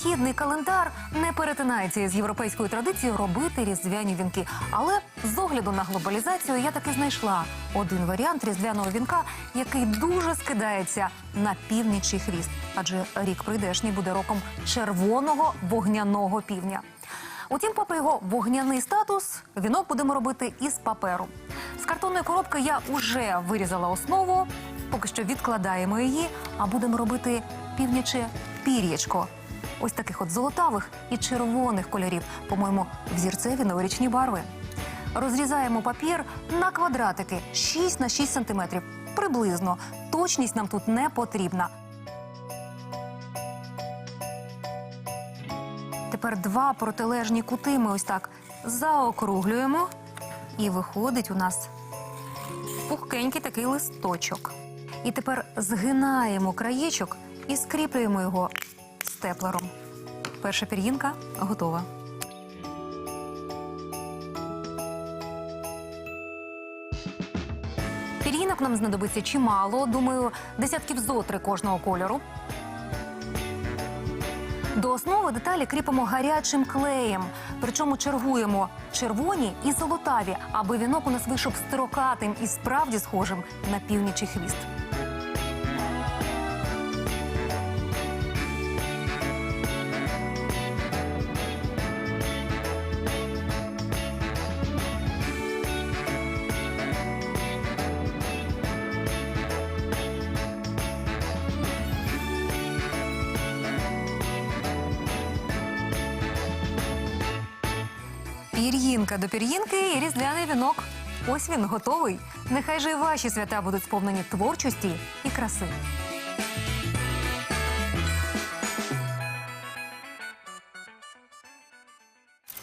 східний календар не перетинається із європейською традицією робити різдвяні вінки. Але з огляду на глобалізацію я таки знайшла один варіант різдвяного вінка, який дуже скидається на північий хвіст. Адже рік прийдешній буде роком червоного вогняного півня. Утім, попри його вогняний статус, вінок будемо робити із паперу. З картонної коробки я уже вирізала основу. Поки що відкладаємо її, а будемо робити півняче пір'ячко. Ось таких от золотавих і червоних кольорів, по-моєму, взірцеві новорічні барви. Розрізаємо папір на квадратики 6 на 6 сантиметрів. Приблизно. Точність нам тут не потрібна. Тепер два протилежні кути ми ось так заокруглюємо. І виходить у нас пухкенький такий листочок. І тепер згинаємо краєчок і скріплюємо його степлером. Перша пір'їнка готова. Пір'їнок нам знадобиться чимало, думаю, десятків зо три кожного кольору. До основи деталі кріпимо гарячим клеєм. Причому чергуємо червоні і золотаві, аби вінок у нас вийшов строкатим і справді схожим на північий хвіст. Пір'їнка до пір'їнки і різдвяний вінок. Ось він готовий. Нехай же і ваші свята будуть сповнені творчості і краси.